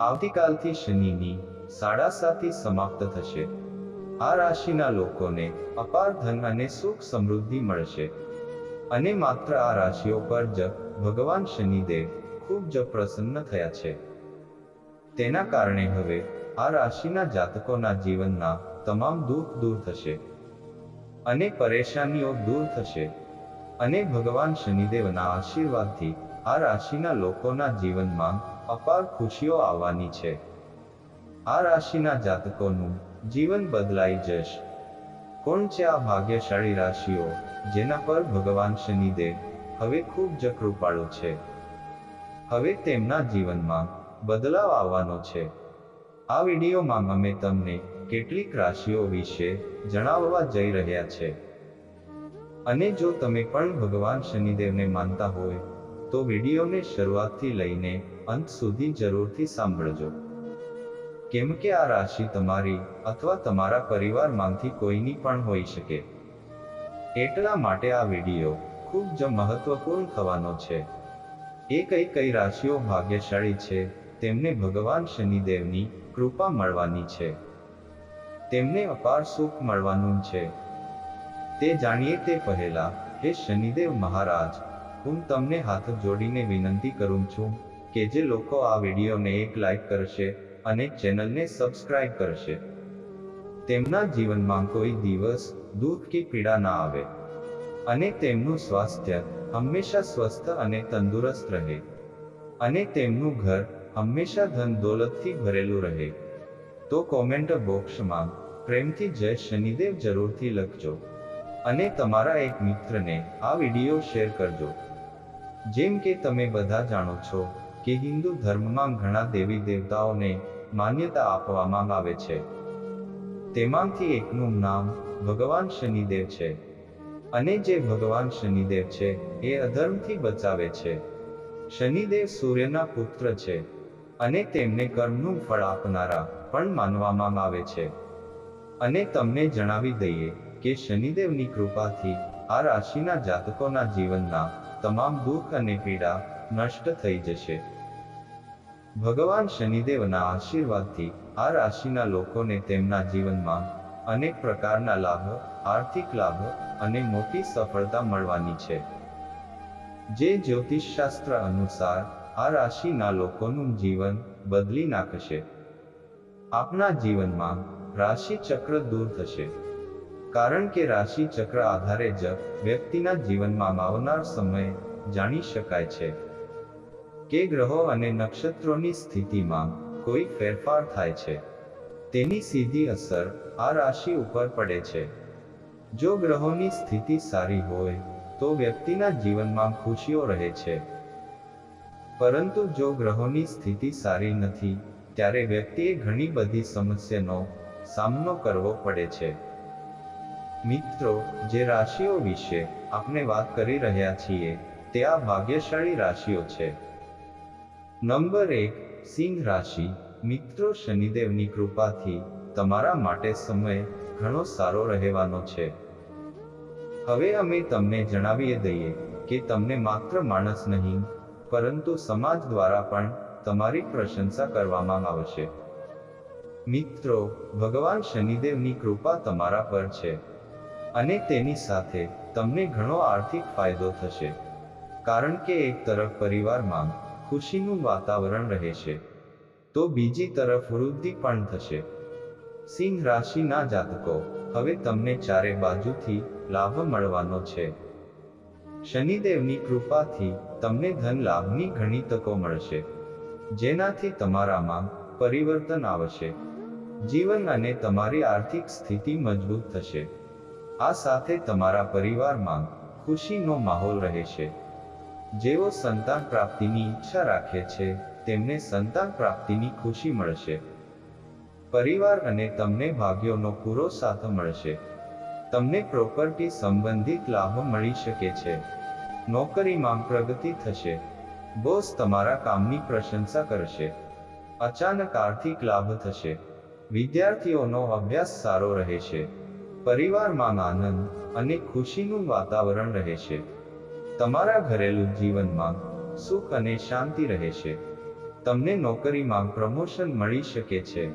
આવતીકાલથી શનિની સાડા સાતી સમાપ્ત થશે. આ રાશિના લોકોને અપાર ધન અને સુખ સમૃદ્ધિ મળશે. અને માત્ર આ રાશિઓ પર જ ભગવાન શનિદેવ ખૂબ જ પ્રસન્ન થયા છે. તેના કારણે હવે આ રાશિના જાતકોના જીવનના તમામ દુઃખ દૂર થશે. અને પરેશાનીઓ દૂર થશે. અને ભગવાન શનિદેવના આશીર્વાદથી આ રાશિના લોકોના જીવનમાં અપાર ખુશીઓ આવવાની છે. આ રાશિના જાતકોનું જીવન બદલાઈ જશે. કોણ છે આ ભાગ્યશાળી રાશિઓ જેના પર ભગવાન શનિદેવ હવે ખૂબ જ કૃપાળુ છે? હવે તેમના જીવનમાં બદલાવ આવવાનો છે. આ વિડીયોમાં અમે તમને કેટલીક રાશિઓ વિશે જણાવવા જઈ રહ્યા છે. અને જો તમે પણ ભગવાન શનિદેવને માનતા હોય, તો વિડીયોને શરૂઆતથી લઈને અંત સુધી જરૂરથી સાંભળજો. કેમ કે આ રાશિ તમારી અથવા તમારા પરિવારમાંથી કોઈની પણ હોઈ શકે. એટલા માટે આ વીડિયો ખૂબ જ મહત્વપૂર્ણ થવાનો છે. એ કઈ કઈ રાશિઓ ભાગ્યશાળી છે, તેમને ભગવાન શનિદેવની કૃપા મળવાની છે. તેમને અપાર સુખ મળવાનું છે. તે જાણીએ તે પહેલા, હે શનિદેવ મહારાજ, હું તમને હાથ જોડીને વિનંતી કરું છું કે જે લોકો આ વિડીયોને એક લાઈક કરશે અને ચેનલને સબસ્ક્રાઇબ કરશે. તેમના જીવનમાં કોઈ દિવસ દુઃખ કે પીડા ના આવે. અને તેમનું સ્વાસ્થ્ય હંમેશા સ્વસ્થ અને તંદુરસ્ત રહે. અને તેમનું ઘર હંમેશા ધન દોલતથી ભરેલું રહે. તો કોમેન્ટ બોક્સમાં પ્રેમથી જય શનિદેવ જરૂરથી લખજો. અને તમારા એક મિત્રને આ વીડિયો શેર કરજો. જેમ કે તમે બધા જાણો છો કે હિન્દુ ધર્મમાં ઘણા દેવી દેવતાઓને માન્યતા આપવામાં આવે છે. તેમાંથી એકનું નામ ભગવાન શનિદેવ છે. અને જે ભગવાન શનિદેવ છે, એ અધર્મથી બચાવે છે. શનિદેવ સૂર્યના પુત્ર છે અને તેમને કર્મનું ફળ આપનારા પણ માનવામાં આવે છે. અને તમને જણાવી દઈએ કે શનિદેવની કૃપાથી આ રાશિના જાતકોના જીવનના તમામ દુઃખ અને પીડા નષ્ટ થઈ જશે. ભગવાન શનિદેવના આશીર્વાદથી આ રાશિના લોકોને તેમના જીવનમાં અનેક પ્રકારના લાભ, આર્થિક લાભ અને મોટી સફળતા મળવાની છે. જે જ્યોતિષશાસ્ત્ર અનુસાર આ રાશિના લોકોનું જીવન બદલી નાખશે. આપના જીવનમાં રાશિ ચક્ર દૂર થશે. કારણ કે રાશિ ચક્ર આધારે જ વ્યક્તિના જીવનમાં આવનાર સમય જાણી શકાય છે. કે ગ્રહો અને નક્ષત્રોની સ્થિતિમાં કોઈ ફેરફાર થાય છે. તેની સીધી અસર આ રાશિ ઉપર પડે છે. જો ગ્રહોની સ્થિતિ સારી હોય, તો વ્યક્તિના જીવનમાં ખુશીઓ રહે છે. પરંતુ જો ગ્રહોની સ્થિતિ સારી નથી, ત્યારે વ્યક્તિએ ઘણી બધી સમસ્યાનો સામનો કરવો પડે છે. મિત્રો, જે રાશિઓ વિશે આપણે વાત કરી રહ્યા છીએ, તે આ ભાગ્યશાળી રાશિઓ છે. નંબર એક, સિંહ રાશિ, મિત્રો શનિદેવની કૃપાથી તમારા માટે સમય ઘણો સારો રહેવાનો છે. હવે અમે તમને જણાવીએ દઈએ કે તમને માત્ર માણસ નહીં, પરંતુ સમાજ દ્વારા પણ તમારી પ્રશંસા કરવામાં આવશે. મિત્રો, ભગવાન શનિદેવની કૃપા તમારા પર છે અને તેની સાથે તમને ઘણો આર્થિક ફાયદો થશે. કારણ કે એક તરફ પરિવારમાં ખુશીનું વાતાવરણ રહેશે તો બીજી તરફ વૃદ્ધિ પણ થશે. સિંહ રાશિના જાતકો, હવે તમને ચારે બાજુથી લાભ મળવાનો છે. શનિદેવની કૃપાથી તમને ધન લાભની ઘણી તકો મળશે. જેનાથી તમારામાં પરિવર્તન આવશે. જીવન અને તમારી આર્થિક સ્થિતિ મજબૂત થશે. આ સાથે તમારા પરિવારમાં ખુશીનો માહોલ રહેશે જેઓ સંતાન પ્રાપ્તિની ઈચ્છા રાખે છે, તેમને સંતાન પ્રાપ્તિની ખુશી મળશે. પરિવાર અને તમને ભાગ્યોનો પૂરો સાથ મળશે. તમને પ્રોપર્ટી સંબંધિત લાભ મળી શકે છે. નોકરીમાં પ્રગતિ થશે. બોસ તમારા કામની પ્રશંસા કરશે. અચાનક આર્થિક લાભ થશે. વિદ્યાર્થીઓનો અભ્યાસ સારો રહેશે. પરિવારમાં આનંદ અને ખુશીનું વાતાવરણ રહેશે. તમારા ઘરેલું જીવનમાં સુખ અને શાંતિ રહેશે તમને નોકરીમાં પ્રમોશન મળી શકે છે.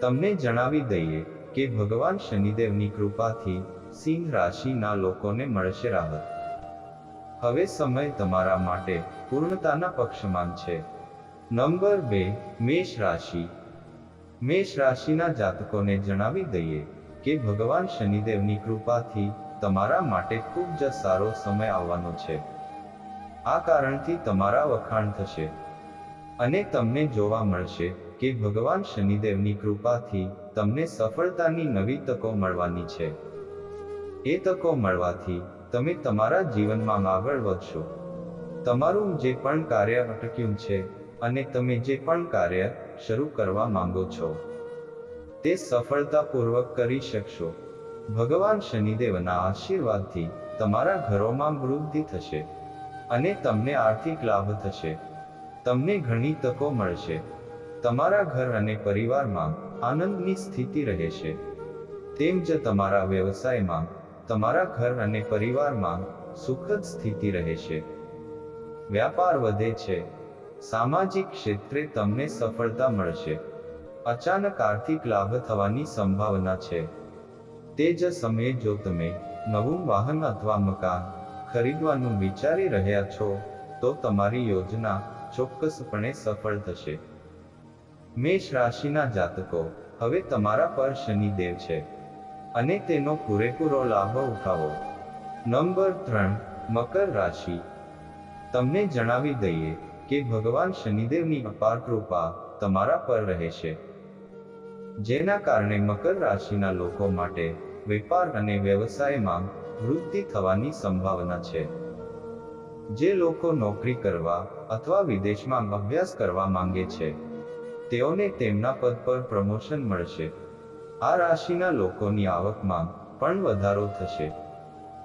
તમને જણાવી દઈએ કે ભગવાન શનિદેવની કૃપાથી સિંહ રાશિના લોકોને મળશે રાહત. હવે સમય તમારા માટે પૂર્ણતાના પક્ષમાં છે. નંબર બે, મેષ રાશિ. મેષ રાશિના જાતકોને જણાવી દઈએ કે ભગવાન શનિદેવની કૃપાથી તમારા માટે ખૂબ જ સારો સમય આવવાનો છે. આ કારણથી તમારા વખાણ થશે. અને તમને જોવા મળશે કે ભગવાન શનિદેવની કૃપાથી તમને સફળતાની નવી તકો મળવાની છે. એ તકો મળવાથી તમે તમારા જીવનમાં આગળ વધશો. તમારું જે પણ કાર્ય અટક્યું છે અને તમે જે પણ કાર્ય શરૂ કરવા માંગો છો, તે સફળતાપૂર્વક કરી શકશો. ભગવાન શનિદેવના આશીર્વાદથી તમારા ઘરોમાં વૃદ્ધિ થશે અને તમને આર્થિક લાભ થશે. તમને ઘણી તકો મળશે. તમારા ઘર અને પરિવારમાં આનંદની સ્થિતિ રહેશે. તેમ જ તમારા વ્યવસાયમાં તમારા ઘર અને પરિવારમાં સુખદ સ્થિતિ રહેશે. વ્યાપાર વધે છે. સામાજિક ક્ષેત્રે તમને સફળતા મળશે. અચાનક આર્થિક લાભ થવાની સંભાવના છે. તે જ સમયે જો તમે નવું વાહન અથવા મકાન ખરીદવાનું વિચારી રહ્યા છો, તો તમારી યોજના ચોક્કસપણે સફળ થશે. મેષ રાશિના જાતકો, હવે તમારા પર શનિદેવ છે. અને તેનો પૂરેપૂરો લાભ ઉઠાવો. નંબર ત્રણ, મકર રાશિ. તમને જણાવી દઈએ કે ભગવાન શનિદેવની અપાર કૃપા તમારા પર રહેશે. જેના કારણે મકર રાશિના લોકો માટે વેપાર અને વ્યવસાયમાં વૃદ્ધિ થવાની સંભાવના છે. જે લોકો નોકરી કરવા અથવા વિદેશમાં અભ્યાસ કરવા માંગે છે, તેઓને તેમના પદ પર પ્રમોશન મળશે. આ રાશિના લોકોની આવકમાં પણ વધારો થશે.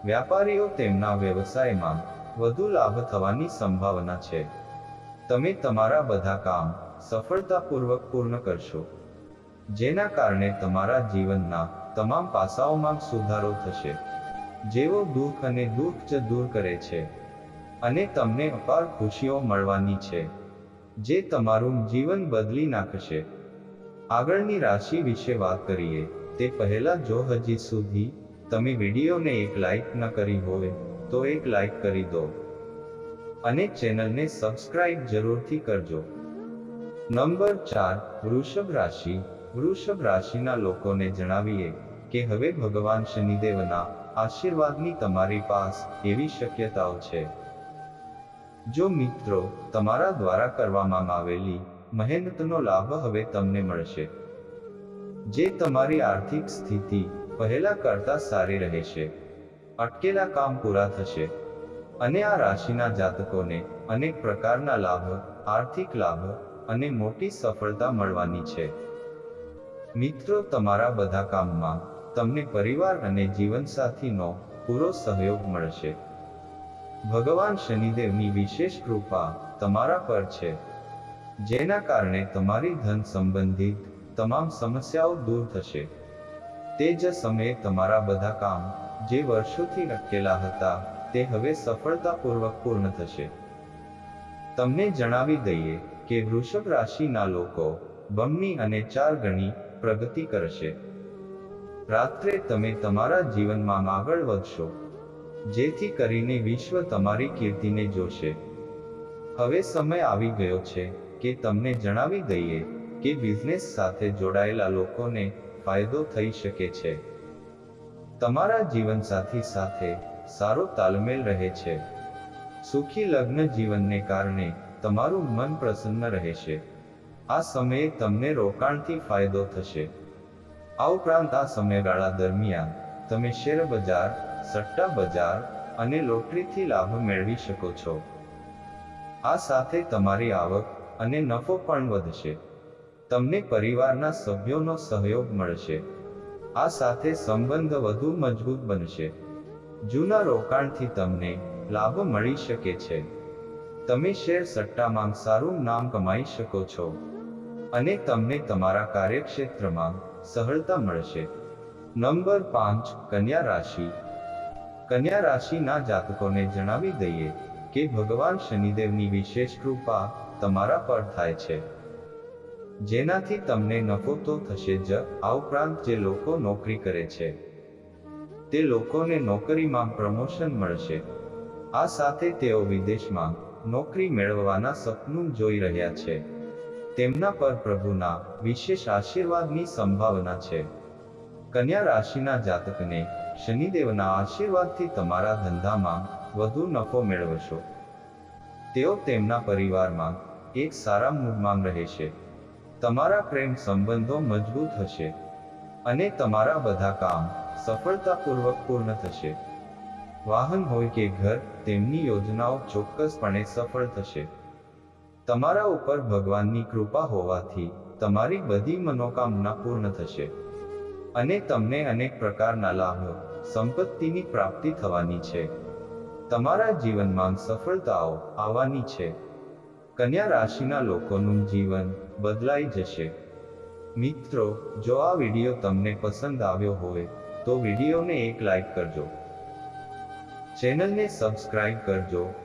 વ્યાપારીઓ તેમના વ્યવસાયમાં વધુ લાભ થવાની સંભાવના છે. તમે તમારા બધા કામ સફળતાપૂર્વક પૂર્ણ કરશો. જેના કારણે તમારા જીવનના તમામ પાસાઓમાં સુધારો થશે. જેઓ દુઃખ અને દુઃખ જ દૂર કરે છે. અને તમને અપાર ખુશીઓ મળવાની છે. જે તમારું જીવન બદલી નાખશે. આગળની રાશિ વિશે વાત કરીએ. તે પહેલા જો હજી સુધી તમે વિડીયોને એક લાઈક ન કરી હોય, તો એક લાઈક કરી દો. અને ચેનલને સબસ્ક્રાઇબ જરૂરથી કરજો. નંબર ચાર, વૃષભ રાશિ. વૃષભ રાશિના લોકોને જણાવીએ. કે હવે ભગવાન શનિદેવના આશીર્વાદની તમારી પાસ એવી શક્યતાઓ છે. જો મિત્રો, તમારા દ્વારા કરવામાં આવેલી મહેનતનો લાભ હવે તમને મળશે. જે તમારી આર્થિક સ્થિતિ પહેલા કરતા સારી રહેશે. અટકેલા કામ પૂરા થશે. અને આ રાશિના જાતકોને અનેક પ્રકારના લાભ, આર્થિક લાભ અને મોટી સફળતા મળવાની છે. મિત્રો, તમારા બધા કામમાં તમને પરિવાર અને જીવનસાથીનો પૂરો સહયોગ મળશે. ભગવાન શનિદેવની વિશેષ કૃપા તમારા પર છે. જેના કારણે તમારી ધન સંબંધિત તમામ સમસ્યાઓ દૂર થશે. તે જ સમયે તમારા બધા કામ જે વર્ષોથી અટકેલા હતા તે હવે સફળતાપૂર્વક પૂર્ણ થશે. તમને જણાવી દઈએ કે વૃષભ રાશિના લોકો બમણી અને ચાર ગણી પ્રગતિ કરશે. રાત્રે તમે તમારા જીવનમાં આગળ વધશો. જેથી કરીને વિશ્વ તમારી કીર્તિને જોશે. હવે સમય આવી ગયો છે કે તમને જણાવી દઈએ કે બિઝનેસ સાથે જોડાયેલા લોકોને ફાયદો થઈ શકે છે. તમારા જીવનસાથી સાથે સારો તાલમેલ રહે છે. સુખી લગ્ન જીવનને કારણે તમારું મન પ્રસન્ન રહેશે. આ સમયે તમને રોકાણથી ફાયદો થશે. આ ઉપરાંત આ સમયગાળા દરમિયાન તમે શેર બજાર, સટ્ટા બજાર અને લોટરીથી લાભ મેળવી શકો છો. આ સાથે તમારી આવક અને નફો પણ વધશે. તમને પરિવારના સભ્યોનો સહયોગ મળશે. આ સાથે સંબંધ વધુ મજબૂત બનશે. જૂના રોકાણથી તમને લાભ મળી શકે છે. તમે શેર સટ્ટામાં સારું નામ કમાઈ શકો છો. અને તમને તમારા કાર્યક્ષેત્રમાં સહળતા મળશે. નંબર પાંચ, કન્યા રાશિ. કન્યા રાશિના જાતકોને જણાવી દઈએ કે ભગવાન શનિદેવની વિશેષ કૃપા તમારા પર થાય છે. જેનાથી તમને નફો તો થશે જ, આ ઉપરાંત જે લોકો નોકરી કરે છે, તે લોકોને નોકરીમાં પ્રમોશન મળશે. આ સાથે તેઓ વિદેશમાં નોકરી મેળવવાના સપનું જોઈ રહ્યા છે. તેમના પર પ્રભુના વિશેષ આશીર્વાદની સંભાવના છે. કન્યા રાશિના જાતકને શનિદેવના આશીર્વાદથી તમારા ધંધામાં વધુ નફો મેળવશો. તેઓ તેમના પરિવારમાં એક સારા મૂડમાં રહેશે. તમારા પ્રેમ સંબંધો મજબૂત હશે અને તમારા બધા કામ સફળતાપૂર્વક પૂર્ણ થશે. વાહન હોય કે ઘર, તેમની યોજનાઓ ચોક્કસપણે સફળ થશે. તમારા ઉપર ભગવાનની કૃપા હોવાથી તમારી બધી મનોકામના પૂર્ણ થશે. અને તમને અનેક પ્રકારના લાભો, સંપત્તિની પ્રાપ્તિ થવાની છે. તમારા જીવનમાં સફળતાઓ આવવાની છે. કન્યા રાશિના લોકોનું જીવન બદલાઈ જશે. મિત્રો, જો આ વીડિયો તમને પસંદ આવ્યો હોય, તો વિડીયોને એક લાઈક કરજો. ચેનલને સબસ્ક્રાઇબ કરજો.